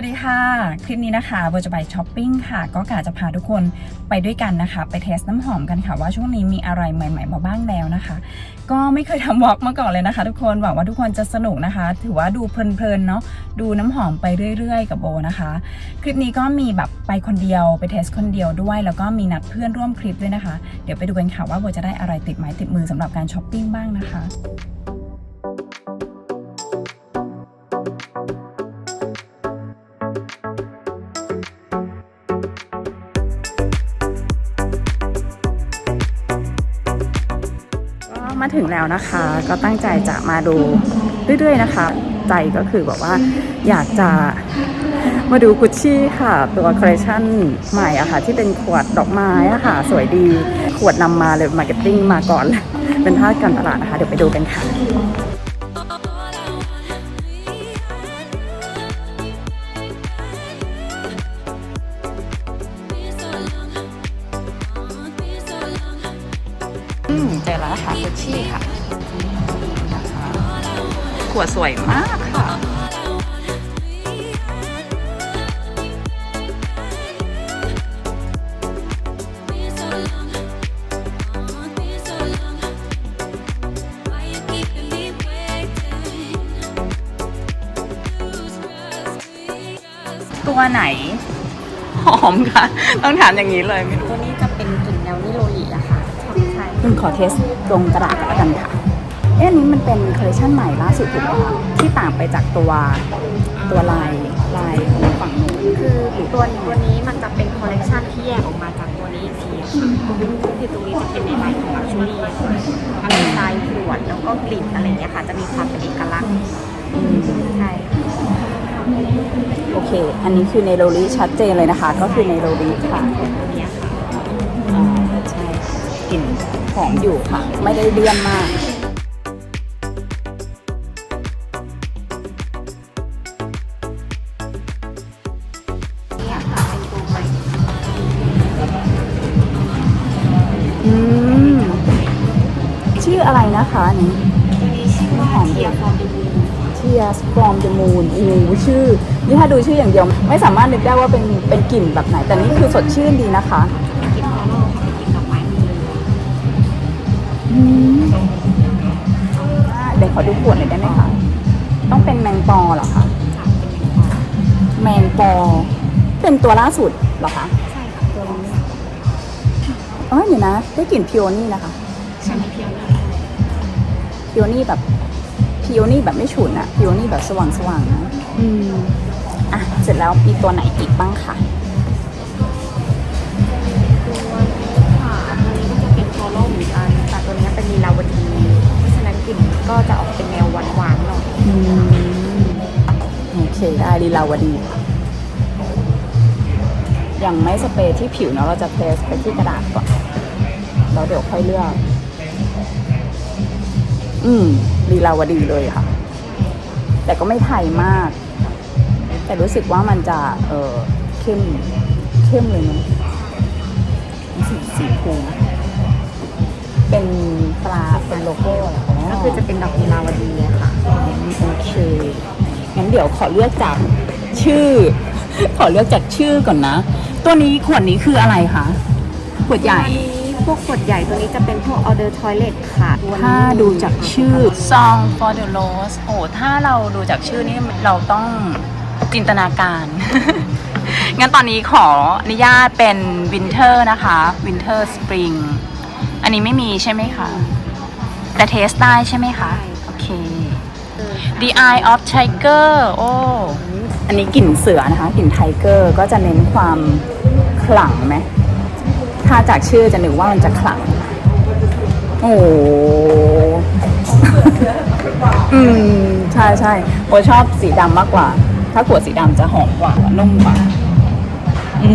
สวัสดีค่ะ คลิปนี้นะคะโบจะไปช้อปปิ้งค่ะ ก็กะจะพาทุกคนไปด้วยกันนะคะ ไปเทสน้ำหอมกันค่ะ ว่าช่วงนี้มีอะไรใหม่ๆมาบ้างแล้วนะคะ ก็ไม่เคยทำวอล์กมาก่อนเลยนะคะ ทุกคนหวังว่าทุกคนจะสนุกนะคะ ถือว่าดูเพลินๆเนาะดูน้ำหอมไปเรื่อยๆ กับโบนะคะ คลิปนี้ก็มีแบบไปคนเดียวไปเทสคนเดียวด้วย แล้วก็มีนัดเพื่อนร่วมคลิปด้วยนะคะ เดี๋ยวไปดูกันค่ะว่าโบจะได้อะไรติดไม้ติดมือสำหรับการช้อปปิ้งบ้างนะคะ ถึงแล้วนะคะ ก็ตั้งใจจะมาดูเรื่อยๆนะคะ ใจก็คือแบบว่าอยากจะมาดูกุชชี่ค่ะ ตัวคอลเลคชันใหม่อะค่ะ ที่เป็นขวดดอกไม้อะค่ะ สวยดีขวดนำมาเลยมาร์เก็ตติ้งมาก่อนเป็นภาการตลาดนะคะ เดี๋ยวไปดูกันค่ะ วดสวยมากค่ะ ตัวไหน หอมค่ะ ต้องถามอย่างนี้เลยไม่รู้ตัวนี้จะเป็นกลิ่นแนวนิโรลีอะค่ะใช่คุณขอเทสตรงกระดาษแล้วกันค่ะ เอ๊ะอันนี้มันเป็นคอลเลคชันใหม่ล่าสุดถูกไหมคะที่ต่างไปจากตัวตัวลายลายของฝั่งนู้นคือตัวตัวนี้มันจะเป็นคอลเลกชันที่แยกออกมาจากตัวนี้อีกทีอะค่ะคือตรงนี้จะเป็นในลายของลักชูรี่ทั้งดีไซน์ขวดแล้วก็กลิ่นอะไรอย่างเงี้ยค่ะ จะมีความเป็นเอกลักษณ์ใช่โอเค อันนี้คือในโรลีชัดเจนเลยนะคะ ก็คือในโรลีค่ะตัวเนี้ยค่ะอ่าใช่กลิ่นหอมอยู่ค่ะ ไม่ได้เลี่ยนมาก ออะไรนะคะอันนี้ตัวนี้ชื่อว่าเทียฟอร์มดู Tears from the Moon โอ้โหชื่อ นี่ถ้าดูชื่ออย่างเดียว ไม่สามารถนึกได้ว่าเป็นเป็นกลิ่นแบบไหน แต่นี่คือสดชื่นดีนะคะกลิ่นฟลอโล่ค่ะกลิ่นดอกไม้หมดเลยอืมอ่าเดี๋ยวขอดูขวดหน่อยได้ไหมคะ ต้องเป็นแมงปอเหรอคะค่ะเป็นแมงปอแมงปอ เป็นตัวล่าสุดเหรอคะ ใช่ค่ะตัวนี้อ๋อเดี๋ยวนะ ได้กลิ่นพิโอนี่นะคะ พิโอนี่แบบพิโอนี่แบบไม่ฉุนอะพิโอนี่แบบสว่างสว่างๆนะอืมอะเสร็จแล้วมีตัวไหนอีกบ้างคะตัวนี้ค่ะตัวนี้ก็จะเป็นฟอลโล่เหมือนกันแต่ตัวนี้เป็นลีลาวดีเพราะฉะนั้นกลิ่นก็จะออกเป็นแนวหวานๆหน่อยอืมโอเคได้ลีลาวดียังไม่สเปรย์ที่ผิวเนาะเราจะเทสไปที่กระดาษก่อนแล้วเดี๋ยวค่อยเลือก อืมลีลาวดีเลยค่ะ แต่ก็ไม่ไทยมาก แต่รู้สึกว่ามันจะ เออเข้มเข้มเลยเนาะสีสีฟูเป็นปลาเป็นโลโก้เหรอก็คือจะเป็นดอกลีลาวดีอะค่ะโอเคงั้นเดี๋ยวขอเลือกจากชื่อ ขอเลือกจากชื่อก่อนนะ ตัวนี้ขวดนี้คืออะไรคะขวดใหญ่อันนี้ พวกขวดใหญ่ตัวนี้จะเป็นพวก order toilet ค่ะตัวนี้ถ้าดูจากชื่อ Song for the Rose โอ้ถ้าเราดูจากชื่อนี่เราต้องจินตนาการ งั้นตอนนี้ขออนุญาตเป็น Winter นะคะ Winter Spring อันนี้ไม่มีใช่ไหมคะ แต่เทสได้ใช่ไหมคะ โอเค The Eye of Tiger โอ้อันนี้กลิ่นเสือนะคะ กลิ่นไทเกอร์ก็จะเน้นความขลังไหม ถ้าจากชื่อจะนึกว่ามันจะขลัง โอ้อืมใช่ใช่โอชอบสีดำมากกว่า ถ้าขวดสีดำจะหอมกว่านุ่มกว่า อื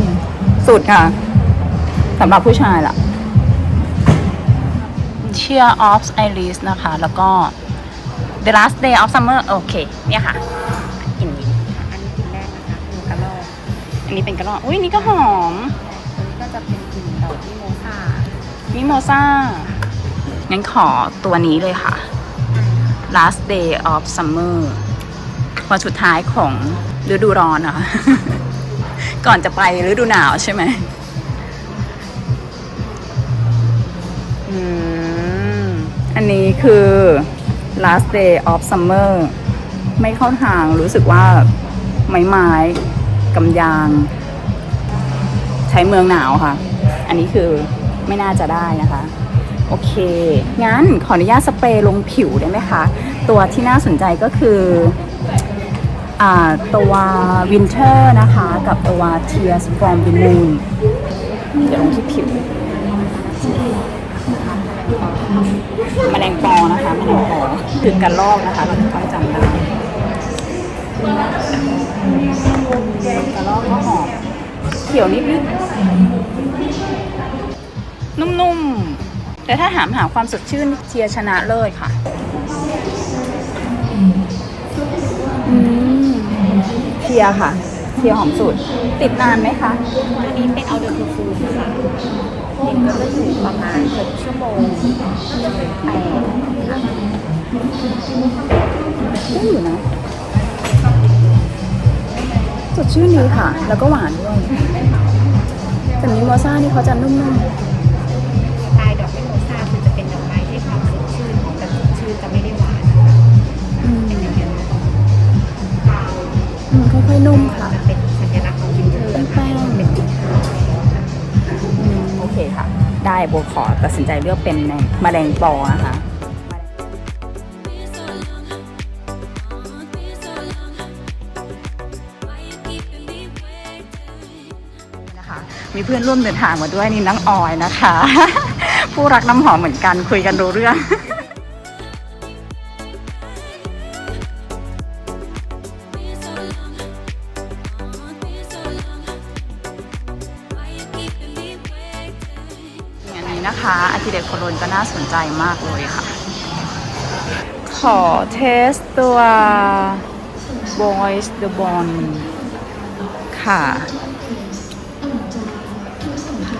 มสุดค่ะสำหรับผู้ชายล่ะ Cheer of Iris นะคะ แล้วก็ The Last Day of Summer โอเค เนี่ยค่ะกลิ่นนี้อันนี้กลิ่นแรกนะคะเป็นกระรอกอันนี้เป็นกระรอกอุ้ยนี่ก็หอม มิโมซามิโมซ่างั้นขอตัวนี้เลยค่ะ Last Day of Summer วันสุดท้ายของฤดูร้อนเหรอก่อนจะไปฤดูหนาวใช่ไหมอืมอันนี้คือ last day of summer ไม่เข้าทางรู้สึกว่าไม้ไม้กำยาง ใช้เมืองหนาวค่ะ อันนี้คือไม่น่าจะได้นะคะ โอเค งั้นขออนุญาตสเปรย์ลงผิวได้ไหมคะ ตัวที่น่าสนใจก็คืออตัว Winter นะคะ กับตัว Tears from the Moon เดี๋ยวลงที่ผิวมแมลงปอนะคะแมลงปอคือกระลอกนะคะ เราต้องจำได้กระลอกก็หอม เขียวนิดๆ นุ่มๆ แต่ถ้าถามหาความสดชื่นเทียร์ชนะเลิศค่ะอืมเทียร์ค่ะ เทียร์หอมสุด ติดนานไหมคะอันนี้เป็นเอาเดอร์ทูฟูค่ะเด็กก็จะอยู่ประมาณ6ชั่วโมงแปดค่ะได้อยู่นะสดชื่นดีค่ะ แล้วก็หวานด้วย แต่มิโมซ่านี่เขาจะนุ่มสไตล์ดอกไม้โมซาคือจะเป็นดอกไม้ที่ความสดชื่นของแบบสดชื่นจะไม่ได้หวานๆอืมเป็นอย่างนี้นอืมค่อยๆนุ่มค่ะเป็นสัญลักษณ์ของวินเทอร์เป็นแป้งเป็นวินเทอร์อืมโอเคค่ะ ได้โบขอตัดสินใจเลือกเป็นในมะแรงปอนะคะ มีเพื่อนร่วมเดินทางมาด้วยนี่น้องออยนะคะ ผู้รักน้ำหอมเหมือนกันคุยกันรู้เรื่องนนี้นะคะอาทิเดตโคโรนก็น่าสนใจมากเลยค่ะ ขอเทสตัว Boys the Bond ค่ะ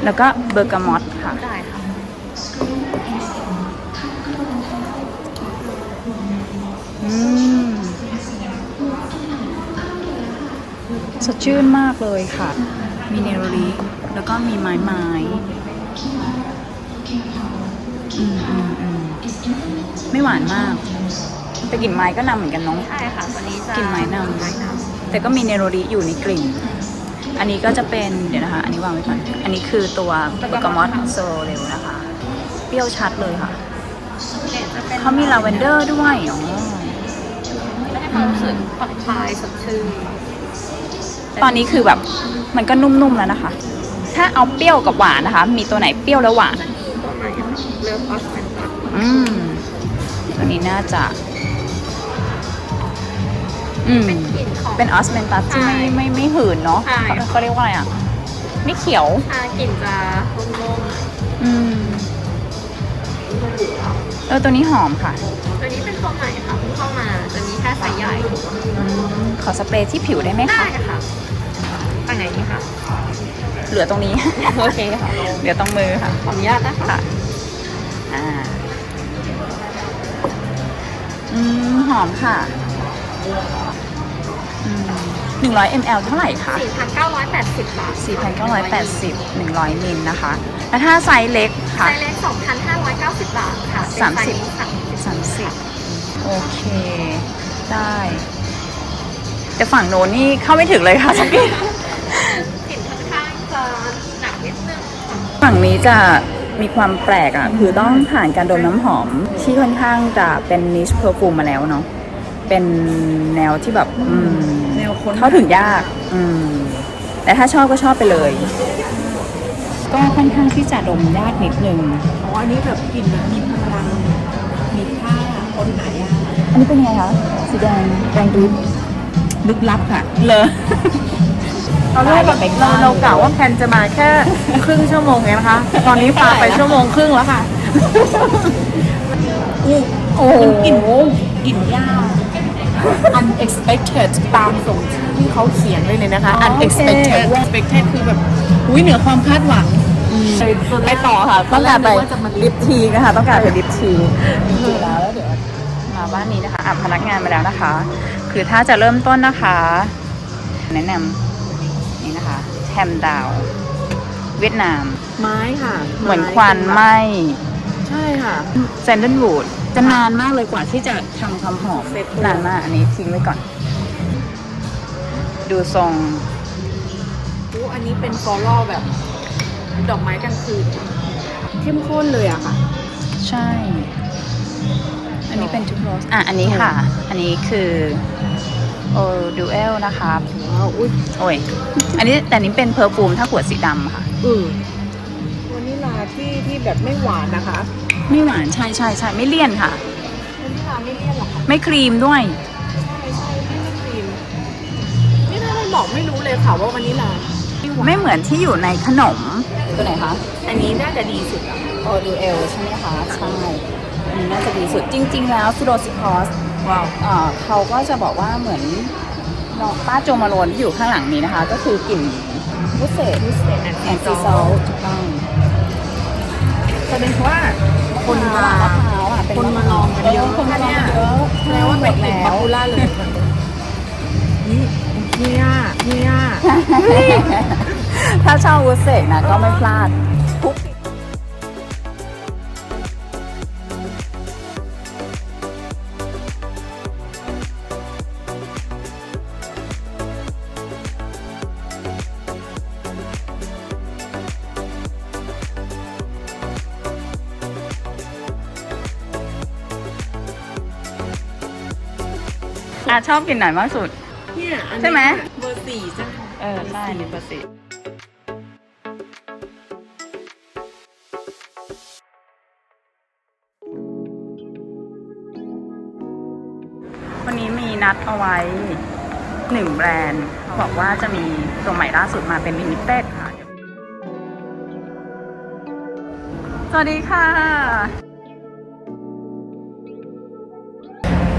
แล้วก็เบอร์กามอตค่ะ ได้ค่ะ อืม สดชื่นมากเลยค่ะ มีเนโรลิแล้วก็มีไม้ไม้อืมอืมอืมไม่หวานมาก แต่กลิ่นไม้ก็นำเหมือนกันเน้อง ใช่ค่ะ ตัวนี้จะกลิ่นไม้นำไม้นแต่ก็มีเนโรลิอยู่ในกลิ่น อันนี้ก็จะเป็นเดี๋ยวนะคะ อันนี้วางไว้ก่อน อันนี้คือตัวเบอร์กามอตโซเรลนะคะ เปรี้ยวชัดเลยค่ะำเนี่ยจะเป็นเขามีลาเวนเดอร์ด้วยอ๋อจะให้ความรู้สึกผ่อนคลายสดชื่น ตอนนี้คือแบบมันก็นุ่มๆแล้วนะคะ ถ้าเอาเปรี้ยวกับหวานนะคะ มีตัวไหนเปรี้ยวแล้วหวานตัวไหนเลิฟออสแมนตัสอืมตัวนี้น่าจะ อืม เป็นกลิ่นของ เป็นออสเมนตัสที่ไม่ใช่ไม่ไม่หืนเนาะใช่เขาเรียกว่าอะไรอะ ไม่เขียว อ่ากลิ่นจะนุ่มอืมเออตัวนี้หอมค่ะๆตัวนี้เป็นตัวใหม่ค่ะเพิ่งเข้ามาจะมีแค่ไซส์ใหญ่อืมขอสเปรย์ที่ผิวได้ไหมได้คะ ค่ะตั้งไหนดีคะเหลือตรงนี้ โอเคค่ะเหลือตรงมือค่ะ ขออนุญาตนะคะค่ะ อ่า อืม หอมค่ะ หนึ่งร้อยมลเท่าไหร่คะ4,980 บาท4,980 100มิลนะคะ แล้วถ้าไซส์เล็กไซค่ะส์เล็ก 2,590 บาทค่ะเป็นสามไซสิบ ส์นี้ค่ะ30โอเค ได้ แต่ฝั่งโน้นนี่เข้าไม่ถึงเลยค่ะสังเกตกลิ่นค่อนข้างจะหนักนิดนึงฝั่งนี้จะมีความแปลกอะ คือต้องผ่านการดมน้ำหอมที่ค่อนข้างจะเป็นนิชเพอร์ฟูมมาแล้วเนาะ เป็นแนวที่แบบอืมแนวค้นเข้าถึงยาก อืม แต่ถ้าชอบก็ชอบไปเลย ก็ค่อนข้างที่จะดมยากนิดนึง อ๋ออันนี้แบบกลิ่นแบบมีพลัง มีค่าคนไหนอะอันนี้เป็นไงคะสีแดงแดงดริบลึกลับค่ะ เลยตอนแรกไปใกล้เราเรากะว่าแพนจะมาแค่ครึ่งชั่วโมงเองนะคะ ตอนนี้ปาไปชั่วโมงครึ่งแล้วค่ะ โอ้โห กลิ่นกลิ่นยาก unexpected ตามส่งชื่อที่เขาเขียนไว้เลยนะคะ อ๋อโอเค unexpected unexpected คือแบบอุ้ยเหนือความคาดหวัง ไปต่อค่ะตต้ออนงแรกากรนึไปกว่าจะมาลิลิฟฟต์ทีนะคะ ต้องการไปลิฟทีจริงๆแล้วแล้วเดี๋ยวมาบ้านนี้นะคะอะพนักงานมาแล้วนะคะ คือถ้าจะเริ่มต้นนะคะ แนะนำนี่นะคะแฮมดาว เวียดนาม ไม้ค่ะเหมือนควันไหมใช่ค่ะ แซนเดลวูด จะนานมากเลยกว่าที่จะทำความหอมเสร็จนานมากอันนี้ทิ้งไว้ก่อน ดูทรงอู้อันนี้เป็นฟลอรัลแบบ ดอกไม้กลางคืนเข้มข้นเลยอะค่ะ ใช่ อันนี้เป็นทุกโรสอะอันนี้ค่ะ อันนี้คือโอดูเอลนะคะว้าวอุ้ยโอ้ย อันนี้แต่อันนี้เป็นเพอร์ฟูมถ้าขวดสีดำค่ะ อือวานิลาที่ที่แบบไม่หวานนะคะ ไม่หวานใช่ใช่ใช่ไม่เลี่ยนค่ะวานิลาไม่เลี่ยนหรอกค่ะไม่ครีมด้วยใช่ใช่ไม่ไม่ครีมนี่ถ้าไม่บอกไม่รู้เลยค่ะว่าวานิลาไม่หวานไม่เหมือนที่อยู่ในขนมตัวไหนคะอันนี้น่าจะดีสุดอะโอดูเอลใช่ไหมคะ ใช่อันนี้น่าจะดีสุดจริง ๆ แล้วฟิโดซิคอส ว้าวเอ่อเขาก็จะบอกว่าเหมือนน้องป้าโจมาโรนที่อยู่ข้างหลังนี้นะคะ ก็คือกลิ่นวุเศษพิเศษแอนแอนซีซอลถูกต้อง แสดงว่าคนมาคนมาลองกันเยอะคนมาลองเยอะแสดงว่าเป็นกลิ่นแล้ป๊อปวปูล่าเลยนี่เฮียเฮียถ้าชอบวุ้เสกนะก็ไม่พลาด ชอบกลิ่นไหนมากสุด เนี่ยอันนี้ใช่ไหม เบอร์สี่ใช่ไหมเออใช่ลิปสิวันนี้มีนัดเอาไว้หนึ่งแบรนด์เขาบอกว่าจะมีตัวใหม่ล่าสุดมาเป็นลิมิเต็ดค่ะ สวัสดีค่ะ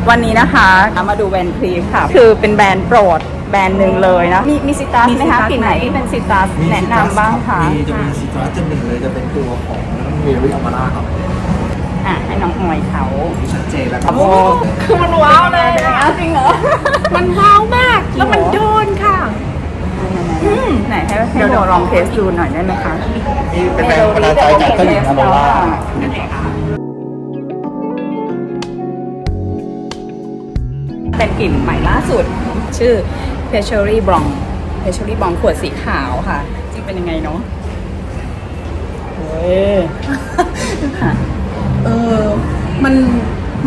วันนี้นะคะมาดูแบรนด์ครีมค่ะ คือเป็นแบรนด์โปรดแบรนด์หนึ่งเลยนะ มีมีซิตรัสไหมคะกลิ่นไหนที่เป็นซิตรัสแนะนำบ้างคะมีจะมีซิตรัสจะหนึ่งเลยจะเป็นตัวของเวริอมาร่าครับอะให้น้องออยเขาชัดเจนแล้วครับโอ้คือมันว้าวเลยอ้าวจริงเหรอ มันว้าวมาก แล้วมันโดนค่ะไหนให้ให้โบลองเทสดูหน่อยได้ไหมคะนี่เป็นแรงบันดาลใจจากเจ้าหญิงอมาร่า เป็นกลิ่นใหม่ล่าสุด ชื่อ p e c h o r y b l o n c p e c h o r y b l o n c ขวดสีขาวค่ะ จริงเป็นยังไงเนาะเฮ้ยเออ มัน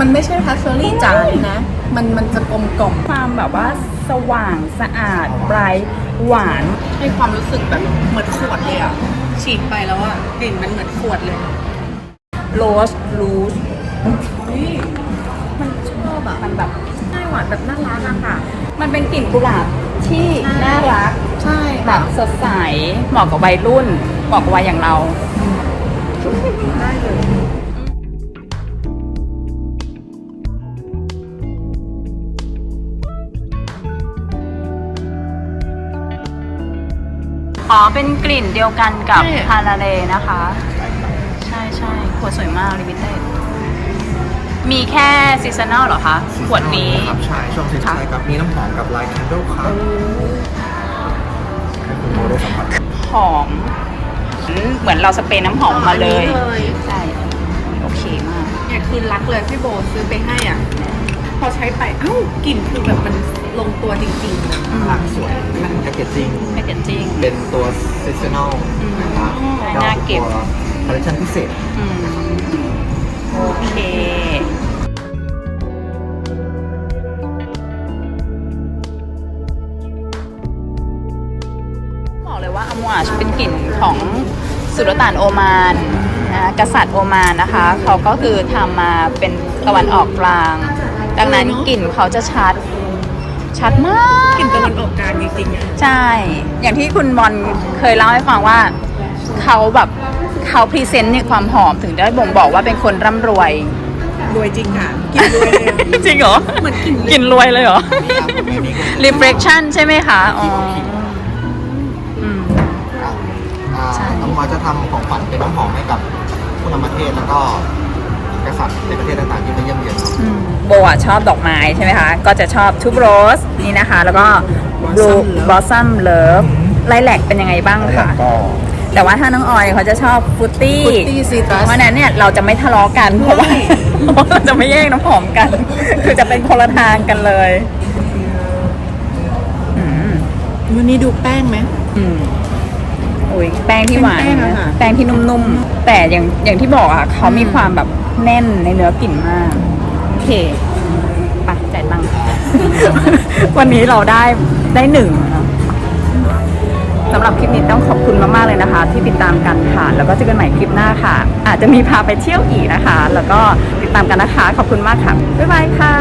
มันไม่ใช่พาสเฟอรี่จ๋าเลยนะ มันมันจะกลมกล่อมความแบบว่าสว่างสะอาดไบรท์หวานให้ความรู้สึกแบบเหมือนขวดเลยอะฉีดไปแล้วอะกลิ่นมันเหมือนขวดเลยโรสรูสนี่มันชอบอะมันแบบใช่ หวานแบบน่ารักอะค่ะ มันเป็นกลิ่นกุหลาบที่น่ารักใช่แบบสดใสเหมาะกับวัยรุ่นเหมาะกับวัยอย่างเรา ได้เลยอ๋อ เป็นกลิ่นเดียวกันกับฮาราเลนะคะ ใช่ใช่ขวดสวยมากลิมิเต็ด มีแค่ซีซันแนลเหรอคะขวดนี้ ครับใช่ช่วงเทสใช่ครับมีน้ำหอมกับลายแคนเดลครับให้คุณโมได้สัมผัสหอม เหมือนเราสเปรย์น้ำหอมมาเลยอันนี้เลย ใช่ โอเคมาก เนี่ยคือรักเลยพี่โบซื้อไปให้อะ พอใช้ไปเอ้ากลิ่นคือแบบมันลงตัวจริงๆนะหลักสวยแพคเกจจิ้ง แพคเกจจิ้ง เป็นตัวซีซันอลนะครับน่าเก็บตัวคอลเลคชันพิเศษ อืม โอเคบอกเลยว่าอมวาชเป็นกลิ่นของสุลต่านโอมานนะกษัตริย์โอมานนะคะ เขาก็คือทำมาเป็นตะวันออกกลาง ดังนั้นกลิ่นเขาจะชัด ชัดมากกลิ่นตะวันออกกลางจริงๆอะใช่ อย่างที่คุณบอลเคยเล่าให้ฟังว่า เขาแบบ เขาพรีเซนต์ในความหอมถึงได้บ่งบอกว่าเป็นคนร่ำรวย รวยจริงค่ะกลิ่นรวยเลยอะจริงเหรอเหมือนกลิ่นกลิ่นรวยเลยเหรอนี่ครับไม่มี reflection ใช่ไหมคะ อ๋ออืม อ่าใช่ น้องมาจะทำของขวัญเป็นน้ำหอมให้กับผู้นำประเทศแล้วก็กษัตริย์ในประเทศต่างๆที่มาเยี่ยมเยียนครับโบอะชอบดอกไม้ใช่ไหมคะ ก็จะชอบทูบโรสนี่นะคะ แล้วก็ blue Blossom Love blossom love ไลแลกเป็นยังไงบ้างแล้วคะ ก็ แต่ว่าถ้าน้องออยเขาจะชอบฟุตตี้ Fruity Citrus เพราะฉะนั้นเนี่ยเราจะไม่ทะเลาะกันเพราะว่าเพราะเราจะไม่แย่งน้ำหอมกัน คือจะเป็นคนละทางกันเลยอืมวันนี้ดูแป้งไหม อืมอุ้ยแป้งที่หวานเป็นแป้งอะค่ะ แป้งที่นุ่มๆ แต่อย่างอย่างที่บอกอะเขามีความแบบแน่นในเนื้อกลิ่นมาก โอเคไปจ่ายตังค์ วันนี้เราได้ได้หนึ่งนะ สำหรับคลิปนี้ต้องขอบคุณมากๆเลยนะคะ ที่ติดตามกันค่ะ แล้วก็เจอกันใหม่คลิปหน้าค่ะ อาจจะมีพาไปเที่ยวอีกนะคะ แล้วก็ติดตามกันนะคะ ขอบคุณมากค่ะบ๊ายบายค่ะ